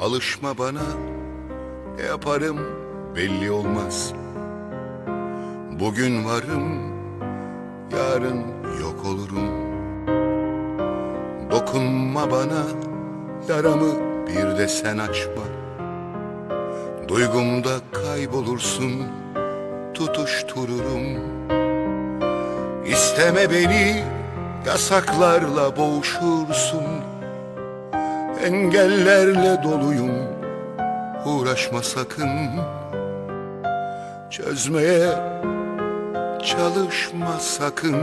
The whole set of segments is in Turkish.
Alışma bana ne yaparım belli olmaz. Bugün varım yarın yok olurum. Dokunma bana yaramı bir de sen açma. Duygumda kaybolursun tutuştururum. İsteme beni yasaklarla boğuşursun Engellerle doluyum. Uğraşma sakın. Çözmeye çalışma sakın.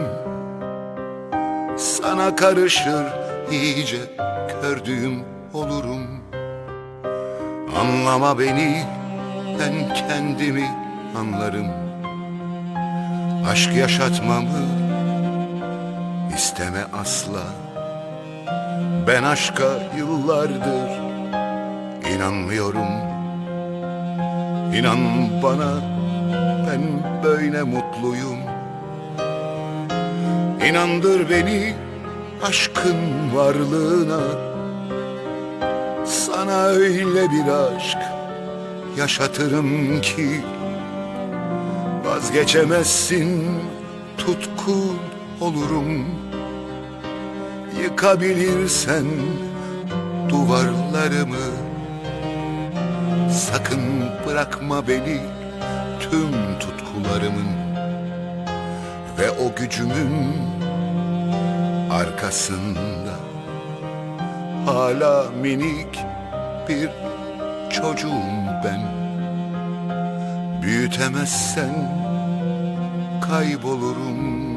Sana karışır iyice kördüğüm olurum. Anlama beni ben kendimi anlarım. Aşk yaşatmamı isteme asla Ben aşka yıllardır inanmıyorum. İnan bana ben böyle mutluyum. İnandır beni aşkın varlığına. Sana öyle bir aşk yaşatırım ki Vazgeçemezsin tutkun olurum Yıkabilirsen duvarlarımı Sakın bırakma beni tüm tutkularımın Ve o gücümün arkasında. Hala minik bir çocuğum ben. Büyütemezsen kaybolurum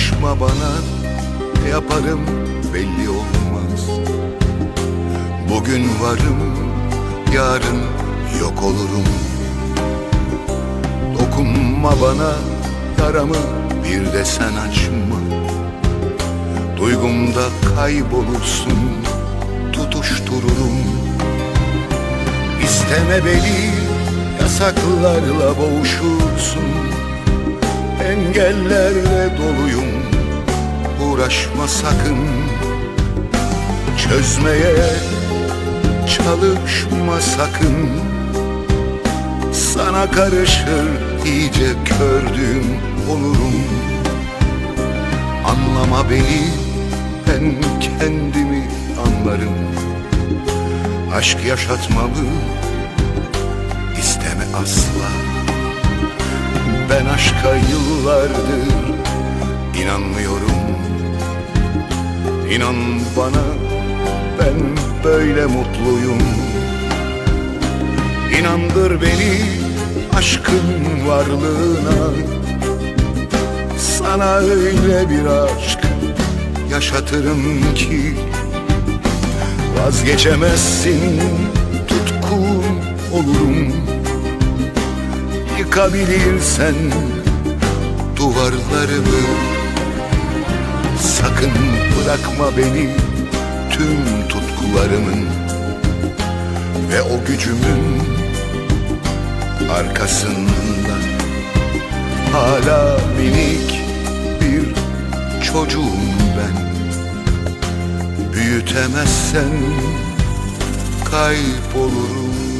Alışma bana ne yaparım belli olmaz. Bugün varım yarın yok olurum. Dokunma bana yaramı bir de sen açma. Duygumda kaybolursun tutuştururum. İsteme beni yasaklarla boğuşursun Engellerle doluyum. Uğraşma sakın. Çözmeye çalışma sakın. Sana karışır iyice kördüğüm olurum. Anlama beni ben kendimi anlarım. Aşk yaşatmamı isteme asla ben aşka yıllardır inanmıyorum. İnan bana ben böyle mutluyum. İnandır beni aşkın varlığına. Sana öyle bir aşk yaşatırım ki Vazgeçemezsin tutkun olurum Yıkabilirsen duvarlarımı Sakın bırakma beni tüm tutkularımın Ve o gücümün arkasında. Hala minik bir çocuğum ben. Büyütemezsen kaybolurum